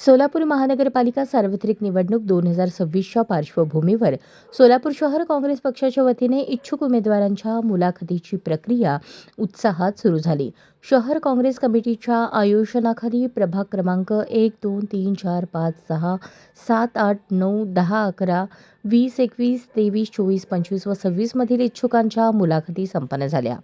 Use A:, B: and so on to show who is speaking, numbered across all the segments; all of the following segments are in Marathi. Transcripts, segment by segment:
A: सोलापूर महानगरपालिका सार्वत्रिक निवडणूक दोन हजार सव्वीसच्या पार्श्वभूमीवर. सोलापूर शहर काँग्रेस पक्षाच्या वतीने इच्छुक उमेदवारांच्या मुलाखतीची प्रक्रिया उत्साहात सुरू झाली. शहर काँग्रेस कमिटीच्या आयोजनाखाली प्रभाग क्रमांक एक दोन तीन चार पाच सहा सात आठ नऊ दहा अकरा वीस एकवीस तेवीस चोवीस पंचवीस व सव्वीसमधील इच्छुकांच्या मुलाखती संपन्न झाल्या.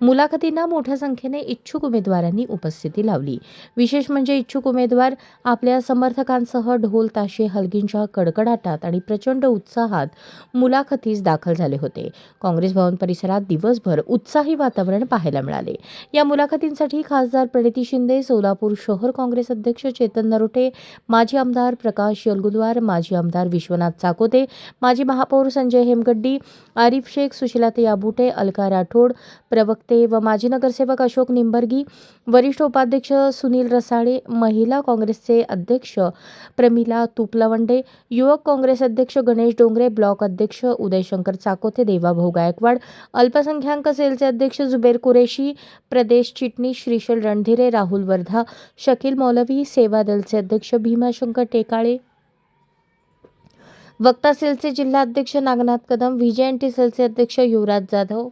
A: मुलाखतींना मोठ्या संख्येने इच्छुक उमेदवारांनी उपस्थिती लावली. विशेष म्हणजे इच्छुक उमेदवार आपल्या समर्थकांसह ढोल ताशे हलगींच्या कडकडाटात आणि प्रचंड उत्साहात मुलाखतीस दाखल झाले होते. काँग्रेस भवन परिसरात दिवसभर उत्साही वातावरण पाहायला मिळाले. या मुलाखतींसाठी खासदार प्रणिती शिंदे सोलापूर शहर काँग्रेस अध्यक्ष चेतन नरोटे माजी आमदार प्रकाश यलगुदवार माजी आमदार विश्वनाथ चाकोते माजी महापौर संजय हेमगड्डी आरिफ शेख सुशीलाताई आबुटे अलका राठोड प्रवक्ते व माजी नगरसेवक अशोक निंबर्गी वरिष्ठ उपाध्यक्ष सुनील रसाळे महिला काँग्रेसचे अध्यक्ष प्रमिला तुपलवंडे युवक काँग्रेस अध्यक्ष गणेश डोंगरे ब्लॉक अध्यक्ष उदयशंकर चाकोते देवाभाऊ गायकवाड अल्पसंख्याक सेलचे अध्यक्ष जुबेर कुरेशी प्रदेश चिटणीस श्रीशल रणधीरे राहुल वर्धा शकील मौलवी सेवा दलचे अध्यक्ष भीमाशंकर टेकाळे. वक्ता सेलचे जिल्हा अध्यक्ष नागनाथ कदम व्हीजेएनटी सेलचे अध्यक्ष युवराज जाधव.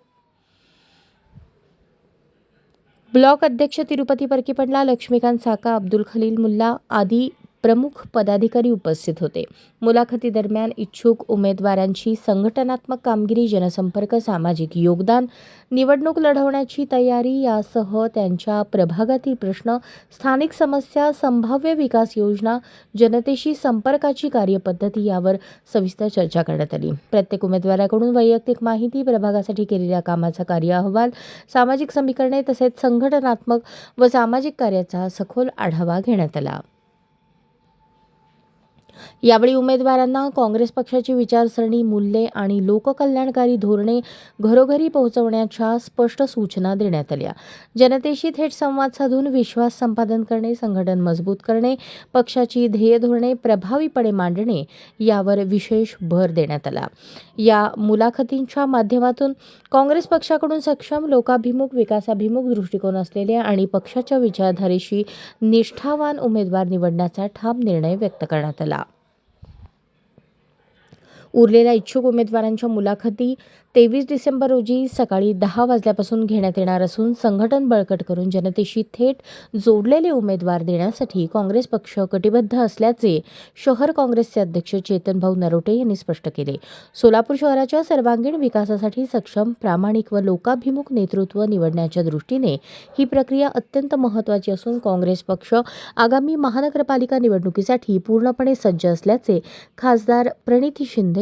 A: ब्लॉक अध्यक्ष तिरुपती परकीपंडला लक्ष्मीकांत साका अब्दुल खलील मुल्ला आदी प्रमुख पदाधिकारी उपस्थित होते. मुलाखतीदरम्यान इच्छुक उमेदवारांची संघटनात्मक कामगिरी जनसंपर्क सामाजिक योगदान निवडणूक लढवण्याची तयारी यासह त्यांच्या प्रभागातील प्रश्न स्थानिक समस्या संभाव्य विकास योजना जनतेशी संपर्काची कार्यपद्धती यावर सविस्तर चर्चा करण्यात आली. प्रत्येक उमेदवाराकडून वैयक्तिक माहिती प्रभागासाठी केलेल्या कामाचा कार्य अहवाल सामाजिक समीकरणे तसेच संघटनात्मक व सामाजिक कार्याचा सखोल आढावा घेण्यात आला. यावेळी उमेदवारांना काँग्रेस पक्षाची विचारसरणी मूल्ये आणि लोककल्याणकारी धोरणे घरोघरी पोहोचवण्याच्या स्पष्ट सूचना देण्यात आल्या. जनतेशी थेट संवाद साधून विश्वास संपादन करणे संघटन मजबूत करणे पक्षाची ध्येय धोरणे प्रभावीपणे मांडणे यावर विशेष भर देण्यात आला. या मुलाखतींच्या माध्यमातून काँग्रेस पक्षाकडून सक्षम लोकाभिमुख विकासाभिमुख दृष्टिकोन असलेले आणि पक्षाच्या विचारधारेशी निष्ठावान उमेदवार निवडण्याचा ठाम निर्णय व्यक्त करण्यात आला. उरलेल्या इच्छुक उमेदवारांच्या मुलाखती तेवीस डिसेंबर रोजी सकाळी दहा वाजल्यापासून घेण्यात येणार असून संघटन बळकट करून जनतेशी थेट जोडलेले उमेदवार देण्यासाठी काँग्रेस पक्ष कटिबद्ध असल्याचे शहर काँग्रेसचे अध्यक्ष चेतनभाऊ नरोटे यांनी स्पष्ट केले. सोलापूर शहराच्या सर्वांगीण विकासासाठी सक्षम प्रामाणिक व लोकाभिमुख नेतृत्व निवडण्याच्या दृष्टीने ही प्रक्रिया अत्यंत महत्त्वाची असून काँग्रेस पक्ष आगामी महानगरपालिका निवडणुकीसाठी पूर्णपणे सज्ज असल्याचे खासदार प्रणिती शिंदे